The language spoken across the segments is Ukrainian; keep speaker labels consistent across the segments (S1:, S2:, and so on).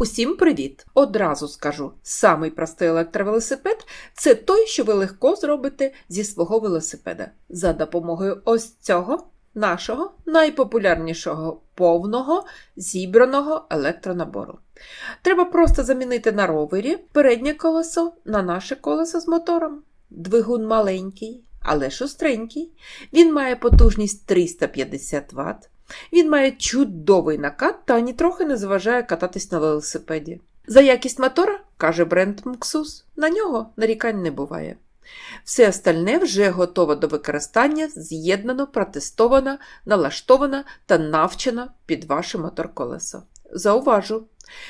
S1: Усім привіт! Одразу скажу: самий простий електровелосипед це той, що ви легко зробите зі свого велосипеда за допомогою ось цього нашого найпопулярнішого повного зібраного електронабору. Треба просто замінити на ровері переднє колесо на наше колесо з мотором. Двигун маленький, але шустренький. Він має потужність 350 Вт. Він має чудовий накат та нітрохи не заважає кататись на велосипеді. За якість мотора, каже бренд МКСУС, на нього нарікань не буває. Все остальне вже готово до використання, з'єднано, протестовано, налаштовано та навчено під ваше мотор-колесо. Зауважу,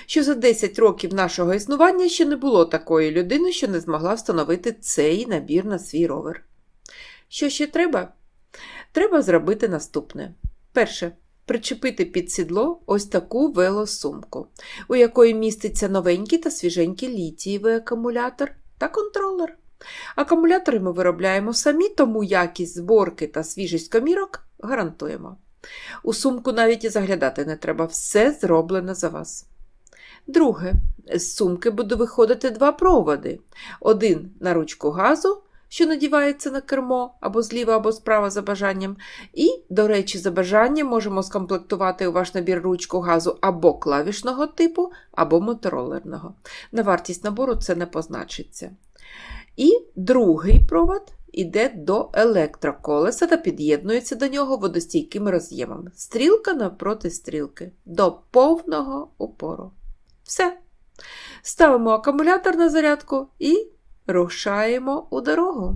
S1: що за 10 років нашого існування ще не було такої людини, що не змогла встановити цей набір на свій ровер. Що ще треба? Треба зробити наступне. Перше. Причепити під сідло ось таку велосумку, у якої міститься новенький та свіженький літієвий акумулятор та контролер. Акумулятори ми виробляємо самі, тому якість зборки та свіжість комірок гарантуємо. У сумку навіть і заглядати не треба, все зроблено за вас. Друге, з сумки буде виходити два проводи: один на ручку газу, що надівається на кермо або зліва, або справа за бажанням. І, до речі, за бажанням можемо скомплектувати у ваш набір ручку газу або клавішного типу, або моторолерного. На вартість набору це не позначиться. І другий провод іде до електроколеса та під'єднується до нього водостійким роз'ємом. Стрілка навпроти стрілки до повного упору. Все. Ставимо акумулятор на зарядку і рушаємо у дорогу.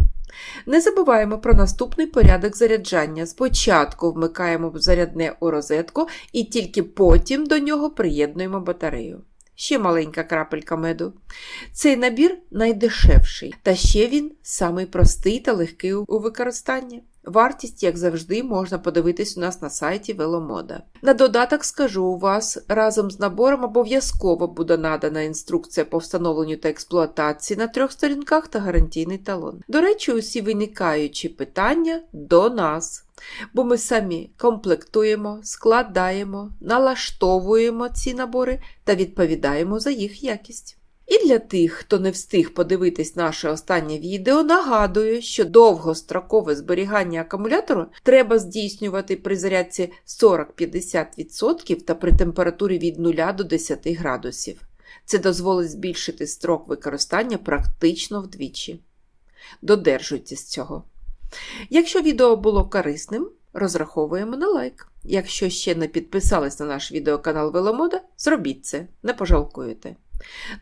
S1: Не забуваємо про наступний порядок заряджання. Спочатку вмикаємо зарядне у розетку і тільки потім до нього приєднуємо батарею. Ще маленька крапелька меду. Цей набір найдешевший, та ще він самий простий та легкий у використанні. Вартість, як завжди, можна подивитись у нас на сайті Веломода. На додаток скажу, у вас разом з набором обов'язково буде надана інструкція по встановленню та експлуатації на трьох сторінках та гарантійний талон. До речі, усі виникаючі питання до нас, бо ми самі комплектуємо, складаємо, налаштовуємо ці набори та відповідаємо за їх якість. І для тих, хто не встиг подивитись наше останнє відео, нагадую, що довгострокове зберігання акумулятору треба здійснювати при зарядці 40-50% та при температурі від 0 до 10 градусів. Це дозволить збільшити строк використання практично вдвічі. Додержуйтесь цього. Якщо відео було корисним, розраховуємо на лайк. Якщо ще не підписались на наш відеоканал Веломода, зробіть це, не пожалкуєте.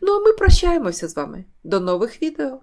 S1: Ну а ми прощаємося з вами. До нових відео!